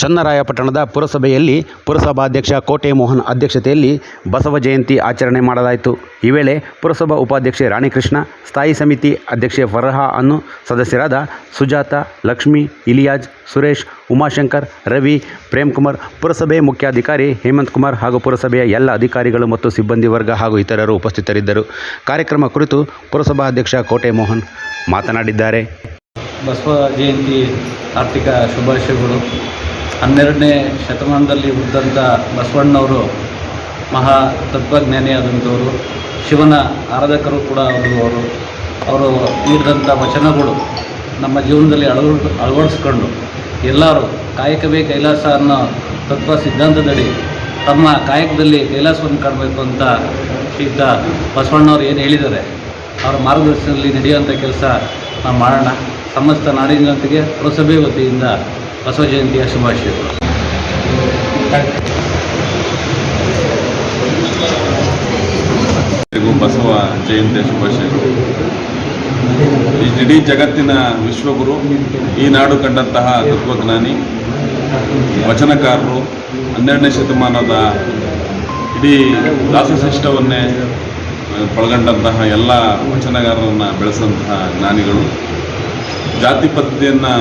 ಚನ್ನರಾಯಪಟ್ಟಣದ ಪುರಸಭೆಯಲ್ಲಿ ಪುರಸಭಾಧ್ಯಕ್ಷ ಕೋಟೆ ಮೋಹನ್ ಅಧ್ಯಕ್ಷತೆಯಲ್ಲಿ ಬಸವ ಜಯಂತಿ ಆಚರಣೆ ಮಾಡಲಾಯಿತು. ಈ ವೇಳೆ ಪುರಸಭಾ ಉಪಾಧ್ಯಕ್ಷೆ ರಾಣಿಕೃಷ್ಣ, ಸ್ಥಾಯಿ ಸಮಿತಿ ಅಧ್ಯಕ್ಷೆ ಫರ್ಹಾ ಅನ್ನು ಸದಸ್ಯರಾದ ಸುಜಾತ, ಲಕ್ಷ್ಮಿ, ಇಲಿಯಾಜ್, ಸುರೇಶ್, ಉಮಾಶಂಕರ್, ರವಿ, ಪ್ರೇಮ್ಕುಮಾರ್, ಪುರಸಭೆ ಮುಖ್ಯಾಧಿಕಾರಿ ಹೇಮಂತ್ ಕುಮಾರ್ ಹಾಗೂ ಪುರಸಭೆಯ ಎಲ್ಲ ಅಧಿಕಾರಿಗಳು ಮತ್ತು ಸಿಬ್ಬಂದಿ ವರ್ಗ ಹಾಗೂ ಇತರರು ಉಪಸ್ಥಿತರಿದ್ದರು. ಕಾರ್ಯಕ್ರಮ ಕುರಿತು ಪುರಸಭಾಧ್ಯಕ್ಷ ಕೋಟೆ ಮೋಹನ್ ಮಾತನಾಡಿದ್ದಾರೆ. ಬಸವ ಜಯಂತಿ ಆರ್ಥಿಕ ಶುಭಾಶಯಗಳು. ಹನ್ನೆರಡನೇ ಶತಮಾನದಲ್ಲಿ ಹುಟ್ಟಿದಂಥ ಬಸವಣ್ಣವರು ಮಹಾ ತತ್ವಜ್ಞಾನಿಯಾದಂಥವರು ಶಿವನ ಆರಾಧಕರು ಕೂಡ ಅವರು ಅವರು ಅವರು ನೀಡಿದಂಥ ವಚನಗಳು ನಮ್ಮ ಜೀವನದಲ್ಲಿ ಅಳವ ಅಳವಡಿಸ್ಕೊಂಡು ಎಲ್ಲರೂ ಕಾಯಕವೇ ಕೈಲಾಸ ಅನ್ನೋ ತತ್ವ ಸಿದ್ಧಾಂತದಡಿ ತಮ್ಮ ಕಾಯಕದಲ್ಲಿ ಕೈಲಾಸವನ್ನು ಕಾಣಬೇಕು ಅಂತ ಶ್ರೀಯುತ ಬಸವಣ್ಣವ್ರು ಏನು ಹೇಳಿದ್ದಾರೆ. ಅವರ ಮಾರ್ಗದರ್ಶನದಲ್ಲಿ ನಡೆಯುವಂಥ ಕೆಲಸ ನಾವು ಮಾಡೋಣ. ಸಮಸ್ತ ನಾಡಿನ ಜನತೆಗೆ ಪುರಸಭೆ ವತಿಯಿಂದ ಬಸವ ಜಯಂತಿಯ ಶುಭಾಶಯಗಳು ಬಸವ ಜಯಂತಿಯ ಶುಭಾಶಯಗಳು ಈ ಇಡೀ ಜಗತ್ತಿನ ವಿಶ್ವಗುರು, ಈ ನಾಡು ಕಂಡಂತಹ ತತ್ವಜ್ಞಾನಿ ವಚನಕಾರರು, ಹನ್ನೆರಡನೇ ಶತಮಾನದ ಇಡೀ ದಾಸಶಿಷ್ಟವನ್ನೇ ಪಳಗಂಡಂತಹ ಎಲ್ಲ ವಚನಗಾರರನ್ನು ಬೆಳೆಸಂತಹ ಜ್ಞಾನಿಗಳು. ಜಾತಿ ಪದ್ಧತಿಯನ್ನು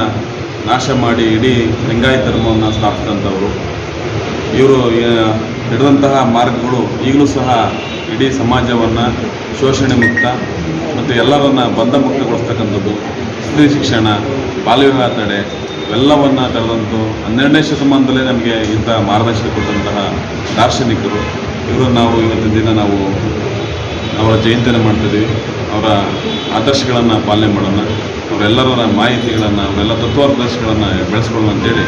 ನಾಶ ಮಾಡಿ ಇಡೀ ಲಿಂಗಾಯತ ಧರ್ಮವನ್ನು ಸ್ಥಾಪಿಸಿದಂಥವರು. ಇವರು ಹಿಡಿದಂತಹ ಮಾರ್ಗಗಳು ಈಗಲೂ ಸಹ ಇಡೀ ಸಮಾಜವನ್ನು ಶೋಷಣೆ ಮುಕ್ತ ಮತ್ತು ಎಲ್ಲರನ್ನ ಬಂಧ ಮುಕ್ತಗೊಳಿಸ್ತಕ್ಕಂಥದ್ದು. ಸ್ತ್ರೀ ಶಿಕ್ಷಣ, ಬಾಲ್ಯವಿವಾಹ ತಡೆ, ಇವೆಲ್ಲವನ್ನು ತಡೆದಂತು ಹನ್ನೆರಡನೇ ಶತಮಾನದಲ್ಲೇ ನಮಗೆ ಇಂಥ ಮಾರ್ಗದರ್ಶನ ಕೊಟ್ಟಂತಹ ದಾರ್ಶನಿಕರು. ಇವರು ನಾವು ಇವತ್ತಿನ ದಿನ ನಾವು ಅವರ ಜಯಂತಿಯನ್ನು ಮಾಡ್ತಿದ್ದೀವಿ ಅವರ ಆದರ್ಶಗಳನ್ನು ಪಾಲನೆ ಮಾಡೋಣ. ಅವರೆಲ್ಲರ ಮಾಹಿತಿಗಳನ್ನು ಅವರೆಲ್ಲ ತತ್ವಾದರ್ಶಗಳನ್ನು ಬೆಳೆಸ್ಕೊಳ್ಳೋಣ ಅಂತೇಳಿ.